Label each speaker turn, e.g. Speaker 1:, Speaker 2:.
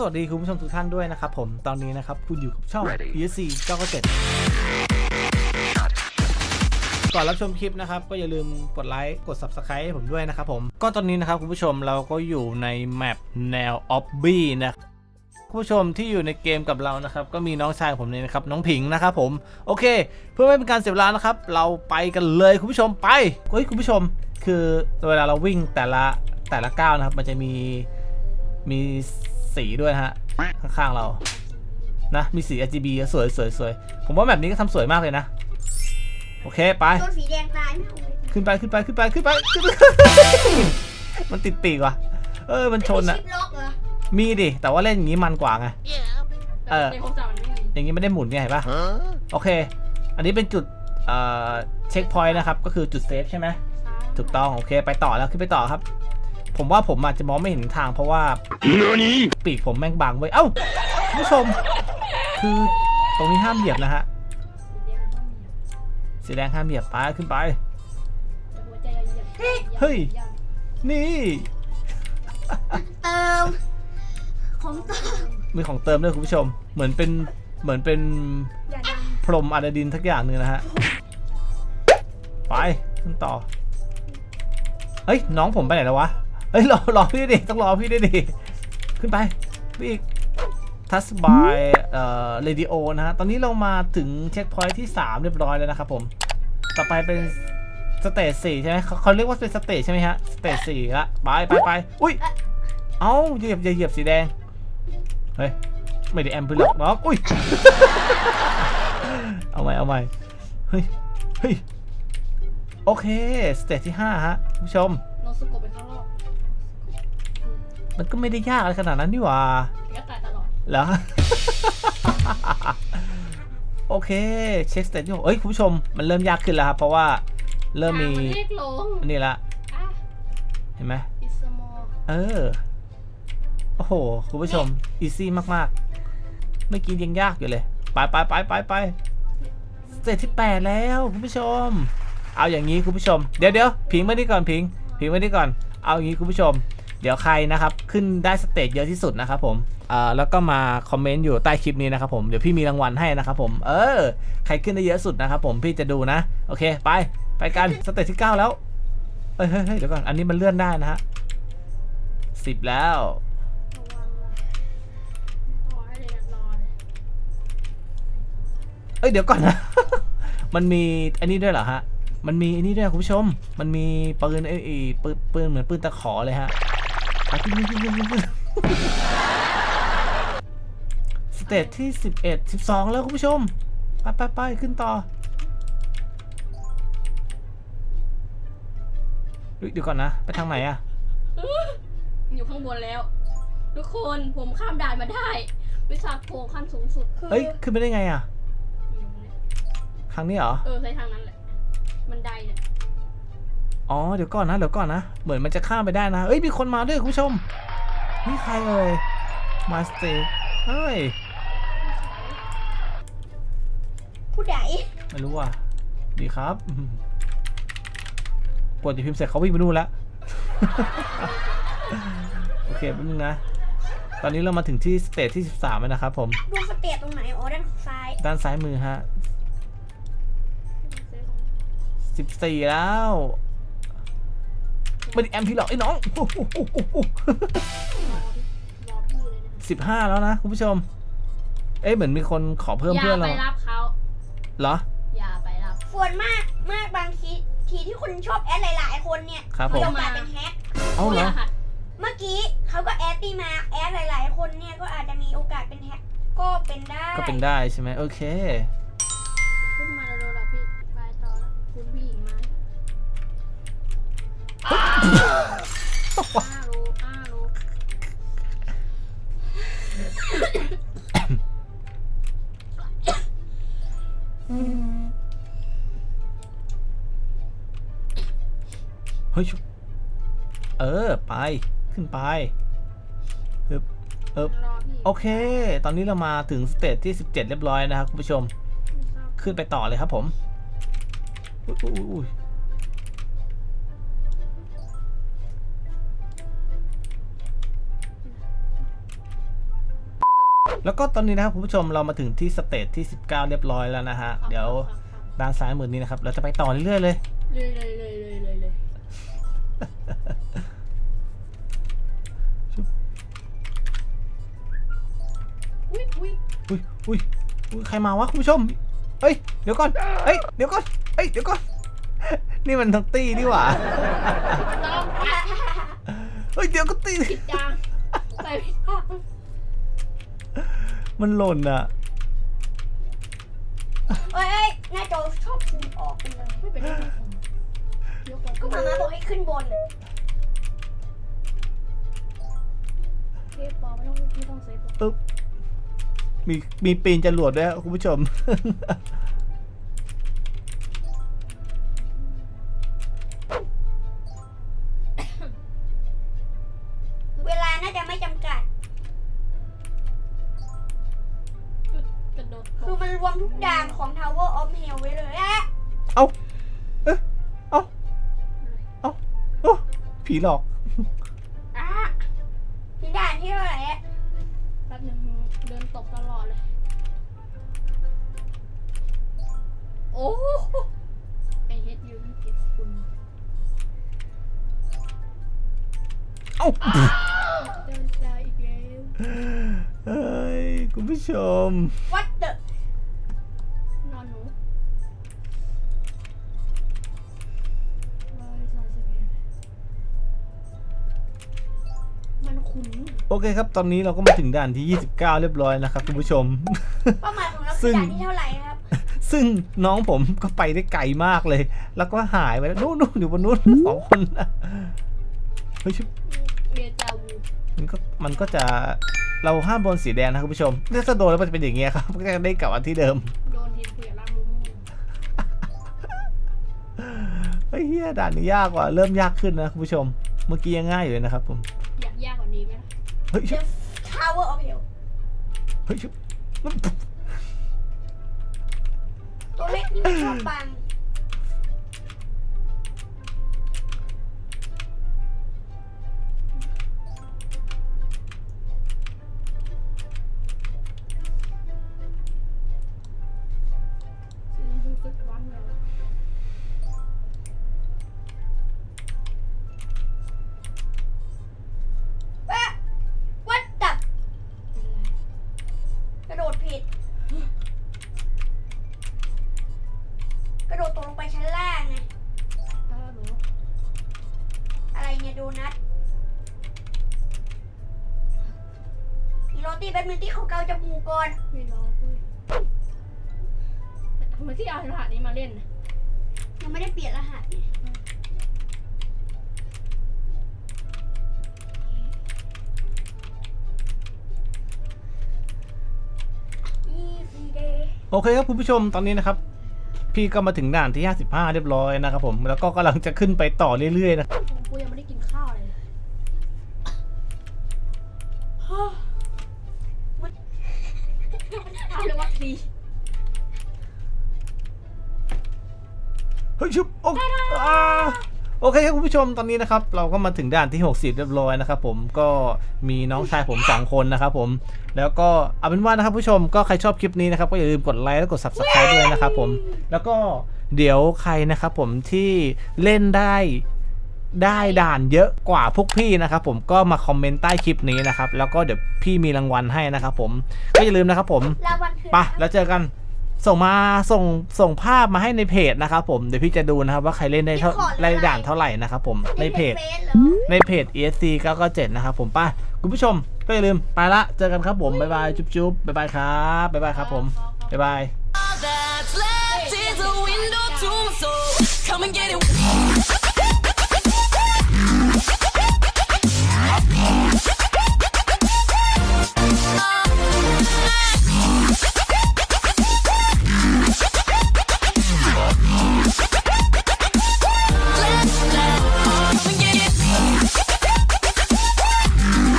Speaker 1: สวัสดีคุณผู้ชมทุกท่านด้วยนะครับผมตอนนี้นะครับคุณอยู่กับช่อง
Speaker 2: Ready
Speaker 1: ESC 997ก่อนรับชมคลิปนะครับ ก็อย่าลืมกดไลค์กด Subscribe ให้ผมด้วยนะครับผมก็ตอนนี้นะครับคุณผู้ชมเราก็อยู่ในแมปแนวออบบี้นะคุณผู้ชมที่อยู่ในเกมกับเรานะครับก็มีน้องชายผมเนี่ยนะครับน้องผิงนะครับผมโอเค เพื่อไม่เป็นการเสียเวลานะครับ เราไปกันเลยคุณผู้ชมไปเฮ้ยคุณผู้ชม คือเวลาเราวิ่งแต่ละแต่ละก้าวนะครับ มันจะมีมี สีด้วยนะฮะ ข้างๆเรา นะ มีสี RGB อะสวยสวยสวยผมว่าแบบนี้ก็ทำสวยมากเลยนะ โอเค ไป
Speaker 3: ตัวสีแดงตายไม่เอาเลย
Speaker 1: ขึ้นไปขึ้นไปขึ้นไปขึ้นไปขึ้นไป มันติดปีกว่ะ เออ มันชนอะ
Speaker 3: ชิปล็อกเหรอ
Speaker 1: มีดิ แต่ว่าเล่นอย่างนี้มันกว่าไง เออ
Speaker 4: ในโครงการมันไม่มี
Speaker 1: อย่างนี้ไม่ได้หมุนไงเห็นปะโอเค อันนี้เป็นจุดเอ่อเช็คพอยต์นะครับ ก็คือจุดเซฟใช่ไหม ถูกต้อง โอเค ไปต่อแล้ว ขึ้นไปต่อครับ ผมว่าผมอาจจะมองไม่เห็นทางเพราะว่าปีกผมแม่งบังไว้เอ้าคุณผู้ชม คือตรงนี้ห้ามเหยียบนะฮะสีแดงห้ามเหยียบไปขึ้นไป
Speaker 4: หัวใจเหยียบ
Speaker 1: เฮ้ยนี่
Speaker 3: เติมของเติม
Speaker 1: มีของเติมด้วยคุณผู้ชม เหมือนเป็นเหมือนเป็น
Speaker 3: อย่าดัง
Speaker 1: พรมอะดรีนาลินทักอย่างหนึ่งนะฮะไปขึ้นต่อเฮ้ยน้องผมไปไหนแล้ววะ เฮ้ยรอรอพี่ดิต้องรอพี่ด้วยดิขึ้นไปพี่ทัสบายเอ่อเรดิโอนะฮะตอนนี้เรามาถึงเช็คพอยท์ที่ 3 เรียบร้อยแล้วนะครับผม ต่อไปเป็นสเตจสี่ใช่ไหมเขาเขาเรียกว่าเป็นสเตจใช่ไหมฮะสเตจสี่ละไปไปไปอุ้ยเอ้าอย่าเหยียบเหยียบสีแดงเฮ้ยไม่ได้แอมเพื่อหรอกน้องอุ้ยเอาใหม่เอาใหม่เฮ้ยเฮ้ยโอเคสเตจที่5ฮะคุณผู้ชม
Speaker 4: โนสุโกะเป็นข้างรอบ
Speaker 1: มันก็ไม่ได้ยากอะไรขนาดนั้นนี่หว่า
Speaker 4: ก็ตายตลอด
Speaker 1: เหรอ โอเค เช็คสเตจที่หกเอ้ย คุณผู้ชม มันเริ่มยากขึ้นแล้วครับ เพราะว่าเริ่มมี
Speaker 4: อะนเล็กลง
Speaker 1: อันนี้ละ
Speaker 4: อะ
Speaker 1: เห็นไหม
Speaker 4: อิสมอล
Speaker 1: เออ โอ้โห คุณผู้ชม อีซี่มากๆ เมื่อกี้ยังยากอยู่เลย ไปไปไปไปไปสเตจที่ 8 แล้ว คุณผู้ชม เอาอย่างนี้คุณผู้ชม เดี๋ยวเดี๋ยวพิงไว้นี่ก่อนพิงพิงไว้นี่ก่อน เอาอย่างนี้คุณผู้ชม เดี๋ยวใครนะครับขึ้นได้สเตจเยอะที่สุดนะครับผมอ่าแล้วก็มาคอมเมนต์อยู่ใต้คลิปนี้นะครับผมเดี๋ยวพี่มีรางวัลให้นะครับผมเออใครขึ้นได้เยอะสุดนะครับผมพี่จะดูนะโอเคไปไปกันสเตจที่ 9 แล้วเฮ้ยเฮ้ยเฮ้ยเดี๋ยวก่อนอันนี้มันเลื่อนได้นะฮะสิบแล้ว
Speaker 4: เอ้ย
Speaker 1: เดี๋ยวก่อนนะ มันมีอันนี้ด้วยเหรอฮะ มันมีอันนี้ด้วยคุณผู้ชม มันมีปืนไอ้ปืนปืนเหมือนปืนตะขอเลยฮะ ขึ้นขึ้นขึ้นขึ้นขึ้นสเตจที่สิบเอ็ดสิบสองแล้วคุณผู้ชม ไปไปไปขึ้นต่อเฮ้ยเดี๋ยวก่อนนะ ไปทางไหนอะ
Speaker 4: อยู่ข้างบนแล้ว ทุกคนผมข้ามด่านมาได้ วิชาโกขั้นสูงสุดคือ
Speaker 1: เฮ้ย ขึ้นไปได้ไงอะ
Speaker 4: อยู่เนี่ย
Speaker 1: ทางนี้เหรอ
Speaker 4: เออใช้ทางนั้นแหละบันไดเนี่ย
Speaker 1: อ๋อเดี๋ยวก่อนนะเดี๋ยวก่อนนะ เหมือนมันจะข้ามไปได้นะ เอ้ยมีคนมาด้วยคุณผู้ชม นี่ใครเอ่ย มาสเตย์เฮ้ย
Speaker 3: ผู้ใด
Speaker 1: ไม่รู้อะ ดีครับอืมปวดจะพิมพ์เสร็จเขาวิ่งไปนู่นแล้ว โอเคแป๊บนึงนะ ตอนนี้เรามาถึงที่สเตจที่ 13แล้วนะครับผม
Speaker 3: ดูสเตตตรงไหนอ๋อด้านซ้าย
Speaker 1: ด้านซ้ายมือฮะ 14 แล้ว ไม่ได้แอมพี่หรอกไอ้น้อง
Speaker 4: รอพี่รอพี่เลยนะ
Speaker 1: 15แล้วนะคุณผู้ชม เอ๊ะเหมือนมีคนขอเพิ่ม
Speaker 4: อย่า
Speaker 1: เพื่อน
Speaker 4: ไป
Speaker 1: เรา
Speaker 4: รับเขา
Speaker 1: เหรอ
Speaker 4: อย่าไปรับ
Speaker 3: ส่วนมากมากบางทีทีที่คุณชอบแอดหลาย ๆ คนเนี่ย
Speaker 1: ครับผม
Speaker 3: มีโอกาสเป็นแฮก
Speaker 1: เอาเหรอ
Speaker 4: หัด
Speaker 3: เมื่อกี้เขาก็แอดตีมาแอดหลาย ๆ คนเนี่ยก็อาจจะมีโอกาสเป็นแฮกก็เป็นได้
Speaker 1: ก็เป็นได้ใช่ไหมโอเค
Speaker 4: ขึ้นมาเร็วๆแล้วพี่ไปต่อแล้วคุณผู้หญิงมาอ้าโลอ้าโล
Speaker 1: เฮ้ยชุบเออ ไป ขึ้นไปฮึบเอบ
Speaker 4: รอพี่
Speaker 1: โอเค ตอนนี้เรามาถึงสเตจที่ 17 เรียบร้อยนะครับคุณผู้ชม ขึ้นไปต่อเลยครับผม อุ๊ย แล้วก็ตอนนี้นะครับคุณผู้ชมเรามาถึงที่สเตจที่ 19 เรียบร้อยแล้วนะฮะ เดี๋ยวด้านซ้ายมือนี้นะครับ เราจะไปต่อเรื่อยๆเลย
Speaker 4: เลยเลยเลยเลยเลยเลยอุ้ยอุ้ย
Speaker 1: อุ้ยอุ้ยอุ้ยใครมาวะคุณผู้ชมเฮ้ยเดี๋ยวก่อนเฮ้ยเดี๋ยวก่อนเฮ้ยเดี๋ยวก่อน นี่มันทั้งตี้นี่หว่า
Speaker 4: ต้อง
Speaker 1: เฮ้ยเดี๋ยวก็ตี
Speaker 4: ผิดจางไปผิดทาง
Speaker 1: มันหล่นอะ
Speaker 3: เอ้ยหน้าจอชอบฟูดออกไปเลย
Speaker 4: ไม่เป็นไรผมยก
Speaker 3: ก็มามาบอกให้ขึ้นบนน่ะ
Speaker 4: เทปปอไม่ต้องไม่ต้องเซฟหรอก
Speaker 1: ปึ๊บมีมีปีนจรวดด้วยครับคุณผู้ชม ผีหลอก
Speaker 4: อะ
Speaker 3: ที่ด่านที่เท่าไหร่อะ
Speaker 4: แป๊บหนึงเดินตกตลอดเลย โอ้โหไอเฮดยูนี่เก็บคุณ
Speaker 1: เอา
Speaker 4: เดินตายอีกแล้ว
Speaker 1: เฮ้ยคุณผู้ชม
Speaker 3: วัด
Speaker 1: โอเคครับ ตอนนี้เราก็มาถึงด่านที่ 29 เรียบร้อยนะครับคุณผู้ชม
Speaker 3: เป้าหมายของเรา
Speaker 1: ซึ่
Speaker 3: คือง ด่านที่เท่าไหร่ครับ
Speaker 1: ซึ่งน้องผมก็ไปได้ไกลมากเลย แล้วก็หายไปแล้วนู่นนู่นอยู่บนนู้นสองคนนะเฮ้ยชิบ
Speaker 4: เดจาวู
Speaker 1: มันก็มันก็จะเราห้ามบนสีแดงนะครับคุณผู้ชมถ้าโดนแล้วมันจะเป็นอย่างเงี้ยครับก็จะได้กลับมาที่เดิม
Speaker 4: โดนทีเสียร่างมุม
Speaker 1: เฮ้ยเฮียด่านนี้ยากว่ะเริ่มยากขึ้นนะคุณผู้ชม เมื่อกี้ยังง่ายอยู่เลยนะครับผม
Speaker 4: อยากยากกว่านี้ไหมล่ะ
Speaker 1: เฮ้ยชิบ
Speaker 3: The Tower of Hell
Speaker 1: เฮ้ยชิบ
Speaker 3: ตัวเล็กนี่มันชอบบัง นี่ยโดนัทอีโรตีแป๊บนึงที่เขาเกาจมูกก่อน
Speaker 4: ไม่รอเว้ยทำไมที่เอารหัสนี้มาเล่นน่ะ
Speaker 3: ยังไม่ได้เปลี่ยนรหัสเนี่ยอีฟีเดย์
Speaker 1: โอเคครับคุณผู้ชมตอนนี้นะครับ พี่ก็มาถึงด่านที่ 55 เรียบร้อยนะครับผมแล้วก็กำลังจะขึ้นไปต่อเรื่อยๆนะ
Speaker 4: ผมกูยังไม่ได้กินข้าวเลย เอาเลยว่าคลี
Speaker 1: เฮ้ยชุบโออ่าโอเคครับคุณผู้ชมตอนนี้นะครับเราก็มาถึงด่านที่ 60 เรียบร้อยนะครับผมก็มีน้องชายผม 2 คนนะครับผมแล้วก็เอาเป็นว่านะครับผู้ชมก็ใครชอบคลิปนี้นะครับก็อย่าลืมกดไลค์และกด subscribe ด้วยนะครับผมแล้วก็เดี๋ยวใครนะครับผมที่เล่นได้ ได้ด่านเยอะกว่าพวกพี่นะครับผมก็มาคอมเมนต์ใต้คลิปนี้นะครับแล้วก็เดี๋ยวพี่มีรางวัลให้นะครับผมก็อย่าลืมนะครับผม
Speaker 3: รางวัลคือ
Speaker 1: ไปะแล้วเจอกันส่งมาส่งส่งภาพมาให้ในเพจนะครับผมเดี๋ยวพี่จะดูนะครับว่าใครเล่นได้เท่าได้ด่านเท่าไหร่นะครับผมในเพจ
Speaker 3: ฟซเหรอ
Speaker 1: ในเพจ ESC 997นะครับผมไป้าคุณผู้ชมก็อย่าลืมไปละเจอกันครับผมบ๊ายบายจุ๊บจุ๊บบ๊ายบายครับบ๊ายบายครับผมบ๊ายบาย
Speaker 2: All that's left is a window to my soul. Come and get it.